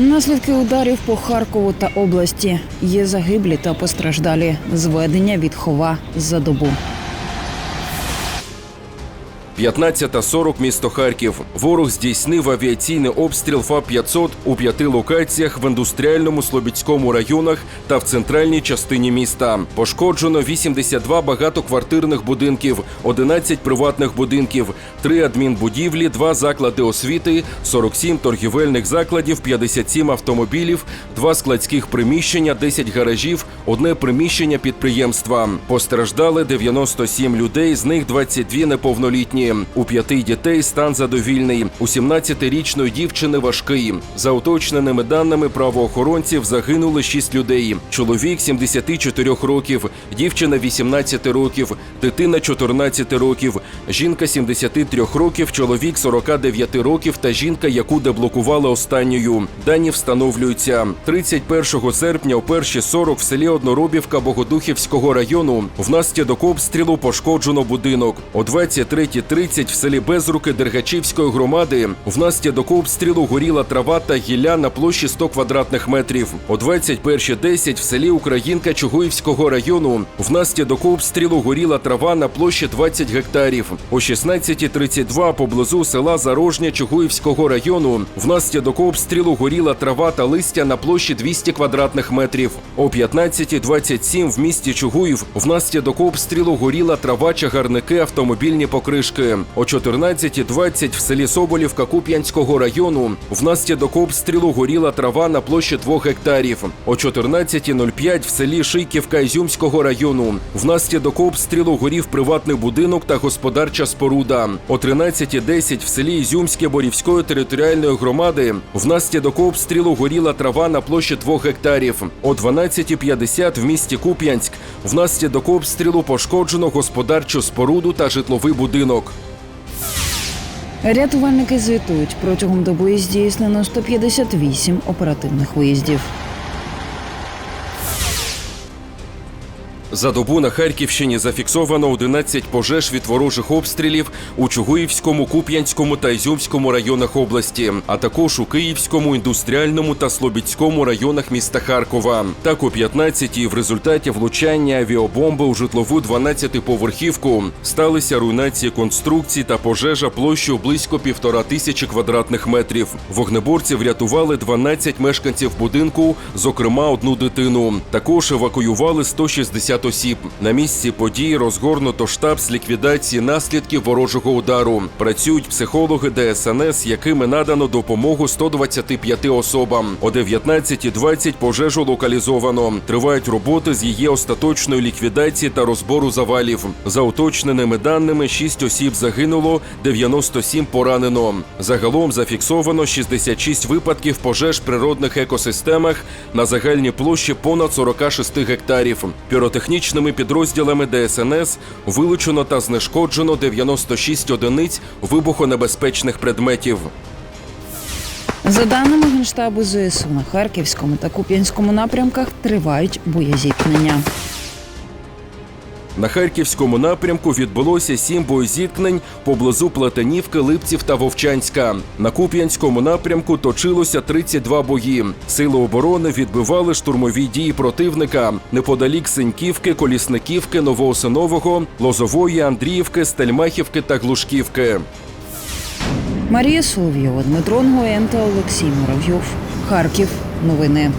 Наслідки ударів по Харкову та області є загиблі та постраждалі. Зведення від хова за добу. 15.40 місто Харків. Ворог здійснив авіаційний обстріл ФАП-500 у п'яти локаціях в індустріальному Слобідському районах та в центральній частині міста. Пошкоджено 82 багатоквартирних будинків, 11 приватних будинків, 3 адмінбудівлі, 2 заклади освіти, 47 торгівельних закладів, 57 автомобілів, 2 складських приміщення, 10 гаражів, одне приміщення підприємства. Постраждали 97 людей, з них 22 неповнолітні. У п'яти дітей стан задовільний. У 17-річної дівчини важкий. За уточненими даними правоохоронців загинули 6 людей. Чоловік 74 років, дівчина 18 років, дитина 14 років, жінка 73 років, чоловік 49 років та жінка, яку деблокували останньою. Дані встановлюються 31 серпня о 1.40 в селі Одноробівка Богодухівського району внаслідок обстрілу пошкоджено будинок. О 23.30 в селі Безруки Дергачівської громади внаслідок обстрілу горіла трава та гілля на площі 100 квадратних метрів. О 21.10 в селі Українка Чугуївського району внаслідок обстрілу горіла трава на площі 20 гектарів. О 16.32 поблизу села Зарожня Чугуївського району внаслідок обстрілу горіла трава та листя на площі 200 квадратних метрів. О 15.27 в місті Чугуїв внаслідок обстрілу горіла трава, чагарники, автомобільні покришки. О 14.20 в селі Соболівка Куп'янського району внаслідок обстрілу горіла трава на площі 2 гектарів. О 14.05 в селі Шийківка Ізюмського району внаслідок обстрілу горів приватний будинок та господарча споруда. О 13.10 в селі Ізюмське Борівської територіальної громади внаслідок обстрілу горіла трава на площі 2 гектарів. О 12.50 в місті Куп'янськ внаслідок обстрілу пошкоджено господарчу споруду та житловий будинок. Рятувальники звітують протягом доби здійснено 158 оперативних виїздів. За добу на Харківщині зафіксовано 11 пожеж від ворожих обстрілів у Чугуївському, Куп'янському та Ізюмському районах області, а також у Київському, індустріальному та Слобідському районах міста Харкова. Так, о 15-й в результаті влучання авіабомби у житлову 12-поверхівку сталися руйнації конструкцій та пожежа площею близько півтора тисячі квадратних метрів. Вогнеборці врятували 12 мешканців будинку, зокрема одну дитину. Також евакуювали 160 осіб. На місці події розгорнуто штаб з ліквідації наслідків ворожого удару. Працюють психологи ДСНС, якими надано допомогу 125 особам. О 19.20 пожежу локалізовано. Тривають роботи з її остаточної ліквідації та розбору завалів. За уточненими даними, 6 осіб загинуло, 97 поранено. Загалом зафіксовано 66 випадків пожеж природних екосистемах на загальній площі понад 46 гектарів. Піротехнічними підрозділами ДСНС вилучено та знешкоджено 96 одиниць вибухонебезпечних предметів. За даними Генштабу ЗСУ на Харківському та Куп'янському напрямках тривають боєзіткнення. На харківському напрямку відбулося сім боєзіткнень поблизу Платанівки, Липців та Вовчанська. На Куп'янському напрямку точилося 32 бої. Сили оборони відбивали штурмові дії противника неподалік Синьківки, Колісниківки, Новоосинового, Лозової, Андріївки, Стельмахівки та Глушківки. Марія Соловйова, Дмитро Нгоєн та Олексій Муравйов. Харків. Новини.